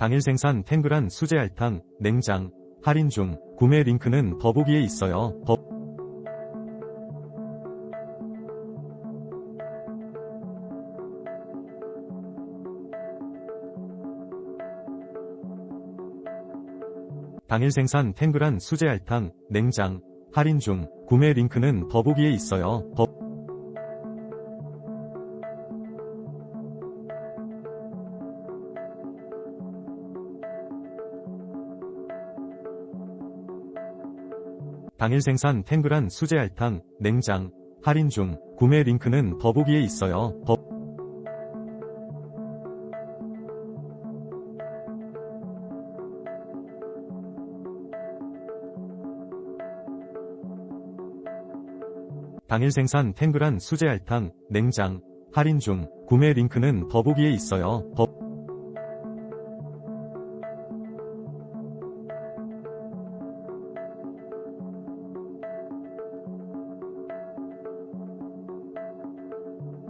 당일 생산 탱글한 수제 알탕, 냉장, 할인 중, 구매 링크는 더보기에 있어요. 더... 당일 생산 탱글한 수제 알탕, 냉장, 할인 중, 구매 링크는 더보기에 있어요. 더... 당일 생산 탱글한 수제 알탕, 냉장, 할인 중, 구매 링크는 더보기에 있어요. 더... 당일 생산 탱글한 수제 알탕, 냉장, 할인 중, 구매 링크는 더보기에 있어요. 더...